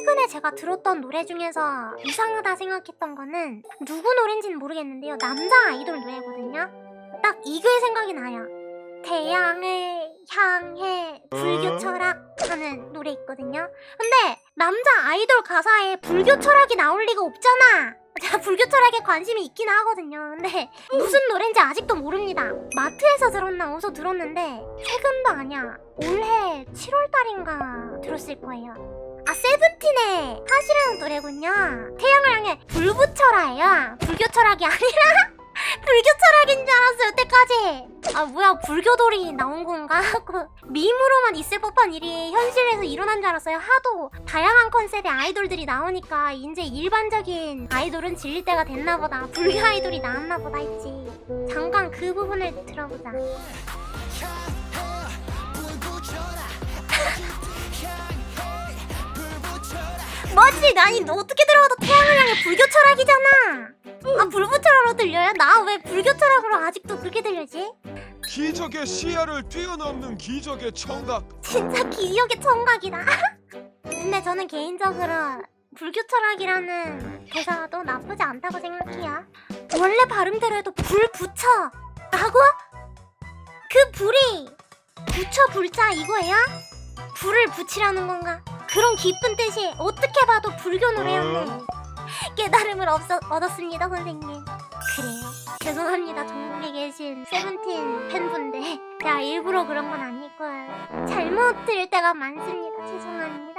최근에 제가 들었던 노래 중에서 이상하다 생각했던 거는 누구 노래인지는 모르겠는데요. 남자 아이돌 노래거든요. 딱 이게 생각이 나요. 태양을 향해 불교 철학 하는 노래 있거든요. 근데 남자 아이돌 가사에 불교 철학이 나올 리가 없잖아. 제가 불교 철학에 관심이 있긴 하거든요. 근데 무슨 노래인지 아직도 모릅니다. 마트에서 들었나 어디서 들었는데 최근도 아니야. 올해 7월 달인가 들었을 거예요. 아 세븐틴의 하시라는 노래군요. 태양을 향해 불 붙여라예요. 불교 철학이 아니라 불교 철학인 줄 알았어요 여태까지. 아 뭐야 불교돌이 나온 건가 하고 밈으로만 있을 법한 일이 현실에서 일어난 줄 알았어요. 하도 다양한 컨셉의 아이돌들이 나오니까 이제 일반적인 아이돌은 질릴 때가 됐나 보다. 불교 아이돌이 나왔나 보다 했지. 잠깐 그 부분을 들어보자. 뭐지? 아니 너 어떻게 들어가도 태양을 향해 불교 철학이잖아. 아 불부 철학으로 들려요? 나 왜 불교 철학으로 아직도 그렇게 들리지? 기적의 시야를 뛰어넘는 기적의 청각 진짜 기억의 청각이다. 근데 저는 개인적으로 불교 철학이라는 대사도 나쁘지 않다고 생각해요. 원래 발음대로 해도 불 붙여 라고? 그 불이 붙여 불자 이거예요? 불을 붙이라는 건가? 그런 깊은 뜻이 어떻게 봐도 불교 노래였네. 깨달음을 없어, 얻었습니다 선생님. 그래요. 죄송합니다 전국에 계신 세븐틴 팬분들. 제가 일부러 그런 건 아니고요. 잘못 들을 때가 많습니다. 죄송합니다.